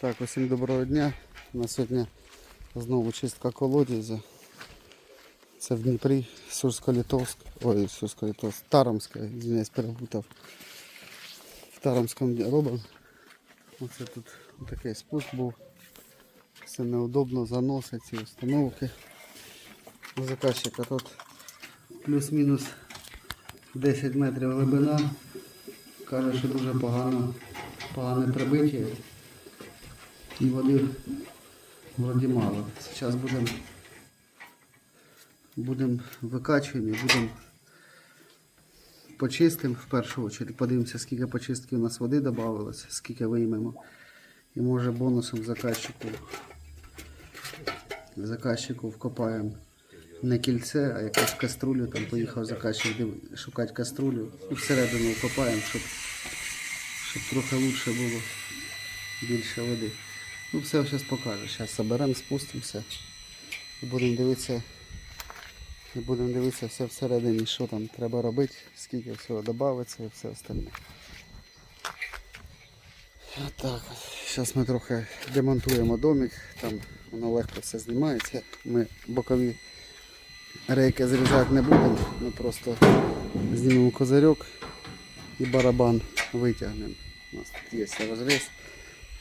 Так, усім доброго дня. У нас сьогодні знову чистка колодязя. Це в Дніпрі, Сурсько-Литовськ. Ой, Сурсько-Литовськ, Тарамська, звиняюсь, перепутав. В Тарамському робимо. Оце тут такий спуск був. Все неудобно, заноси ці установки. У заказчика тут плюс-мінус 10 метрів глибина. Каже, що дуже погано, погане прибиття. І води вроді мало. Зараз будемо будем викачуємо і будемо почистимо в першу чергу. Подивимося, скільки почистки у нас води додавалося, скільки виймемо. І може бонусом заказчику заказчику вкопаємо не кільце, а якусь каструлю. Там поїхав заказчик шукати каструлю і всередину вкопаємо, щоб, щоб трохи лучше було більше води. Ну все зараз покажу. Зараз заберемо, спустимося і будемо дивитися. І будемо дивитися все всередині, що там треба робити, скільки всього додається і все остальне. Отак. Зараз ми трохи демонтуємо домик, там воно легко все знімається. Ми бокові рейки зрізати не будемо, ми просто знімемо козирьок і барабан витягнемо. У нас тут є розріз.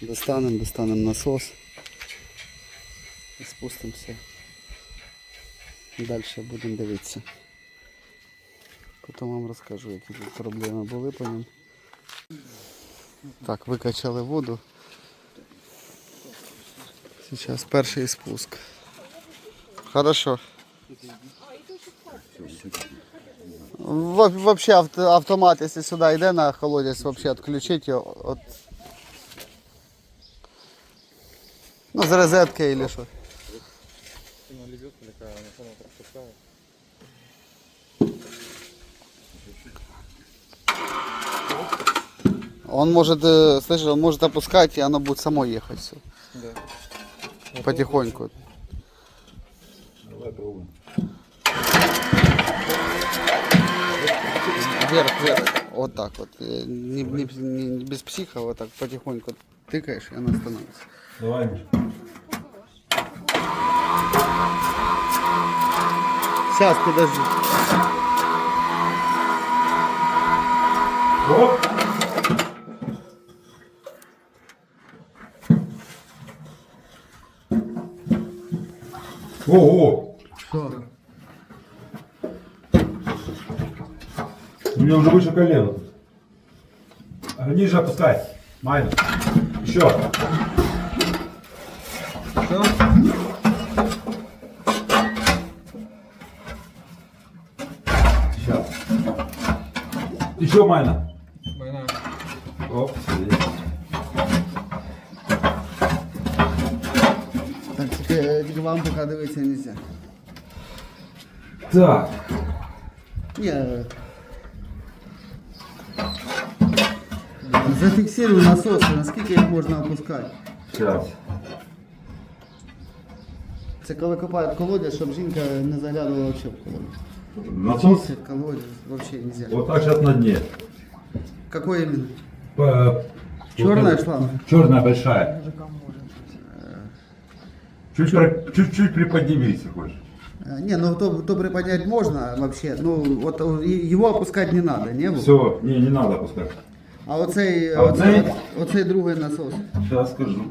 Достанемо, достанемо насос і спустимося. Далі будемо дивитися. Потім вам розкажу, які тут проблеми були по ньому. Так, викачали воду. Зараз перший спуск. Хорошо. Вообще авто- автомат, если сюда йде на холодець, вообще отключить його. От... Ну, з розетки или що. Он может, э, слышишь, он может опускать, и оно будет само ехать все. Потихоньку. Вверх, вверх. Вот так вот. Э, Не, не- не без психа, вот так потихоньку тыкаешь, и оно становится. Давай, Миш. Сейчас, подожди. Оп! Ого! Что? У меня уже выше колена. А Ниже опускай. Майна. Еще. Что? Еще майна. Майна. Оп. Так, тільки, тільки вам поки дивитися нельзя. Так. Не. Зафиксируй насосы, наскільки їх можна опускати. Сейчас. Це коли копають колодязь, щоб жінка не заглядувала в колодязь. Насос. Це колодязь вообще нельзя. Вот так сейчас на дне. Какой именно? По- Черная вот шланга? Черная большая. Чуть, про- чуть-чуть приподними, если хочешь. А, Не, ну то, то приподнять можно вообще. Ну вот э, его опускать не надо, не? Вов? Все, не, не надо опускать. А оцей, А оцей, оцей? оцей другий насос. Сейчас скажу.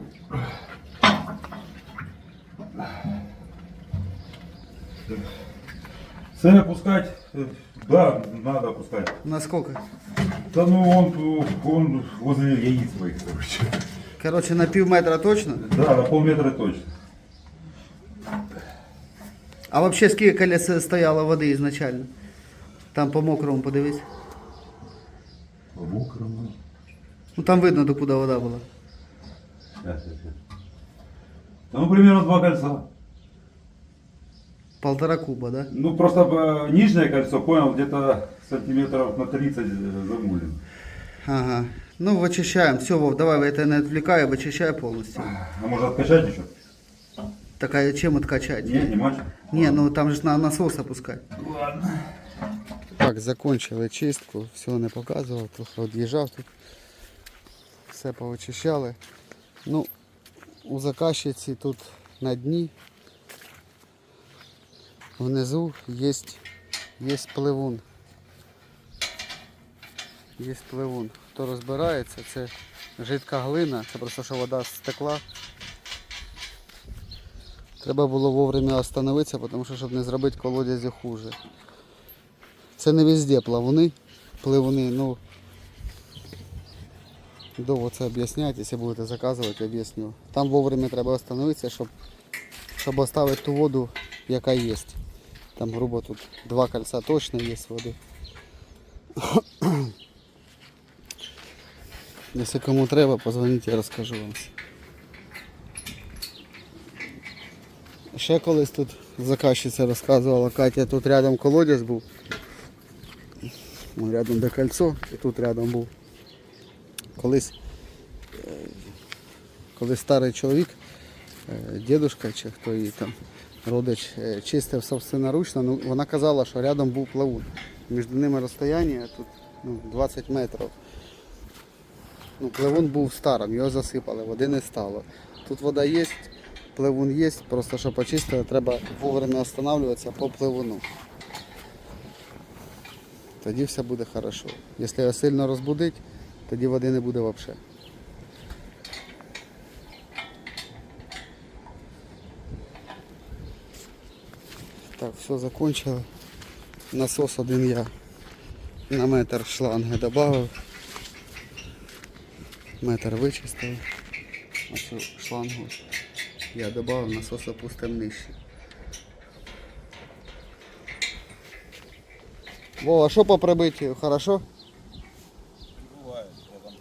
Цель опускать? э, Да, надо опускать. Насколько? Да ну он, он возле яиц своих, короче. Короче, на пів метра точно. Да, на полметра точно. А вообще скільки колес стояло води ізначально? Там по мокрому подивись. По мокрому. Ну там видно, докуди вода була. Сейчас, сейчас, сейчас. Да ну примерно два кольца. Полтора куба, да? Ну просто э, нижнее кольцо, понял, где-то сантиметров на 30 замулен. Ага. Ну, вычищаем. Все, Вов, давай, я тебя не отвлекаю, вычищай полностью. А может откачать еще? Так а чем откачать? Не, не мочь. Не, ну там же ж на насос опускать. Ладно. Так, закончили чистку, всього не показував, трохи від'їжджав тут. Все повичищали. Ну, у заказчиці тут на дні Внизу є, пливун. Є пливун. Хто розбирається, це жидка глина, це просто що вода стекла. Треба було вовремя остановитися, тому що щоб не зробити колодязі хуже. Це не везде плавуни, пливуни, ну довго це об'ясняти, якщо будете заказувати, об'ясню. Там вовремя треба остановитися, щоб, щоб оставити ту воду, яка є. Там грубо тут два кольця точно є води. Якщо кому треба, позвоніть, я розкажу вам. Ще колись тут заказчиця розказувала, Катя, тут рядом колодязь був. Ну, Рядом де кольцо, і тут рядом був. Колись, е, колись старий чоловік, е, чи хто її там, родич, е, чистив собственноручно, ну, вона казала, що рядом був плавун. Між ними розстояння тут ну, 20 метрів. Ну, пливун був старим, його засипали, води не стало. Тут вода є, пливун є, просто щоб почистити, треба вовремя останавливатися по пливуну. Тоді все буде хорошо. Якщо його сильно розбудить, тоді води не буде взагалі. Так, все закончили. Насос один я на метр шланги додав. Метр вичистив. Оцю шлангу я додав, насос опустив нижче. Вова, що по прибиттю? Хорошо? Бывает. Я там...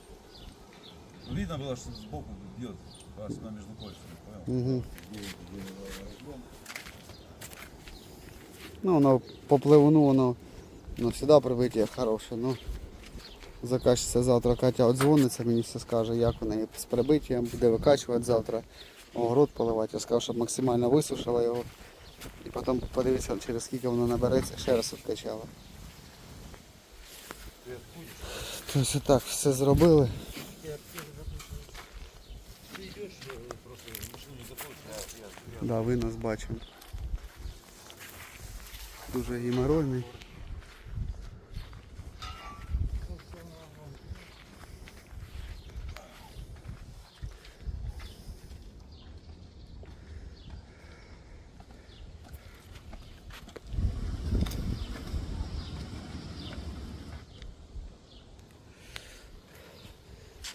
Ну, видно было, что сбоку бьет, особенно между кольцами, понял? Угу. Где- где разлом. Ну, воно по пливуну воно ну, завжди прибиття хороше. Ну, заказчиця завтра Катя дзвониться, мені все скаже, як неї з прибиттям, буде викачувати завтра, огород поливати. Я сказав, щоб максимально висушила його. І потім подивитися, через скільки воно набереться, ще раз відкачала. Тобто так, все зробили. Да, винос бачимо. Дуже геморройний.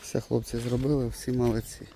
Все хлопці зробили, всі молодці.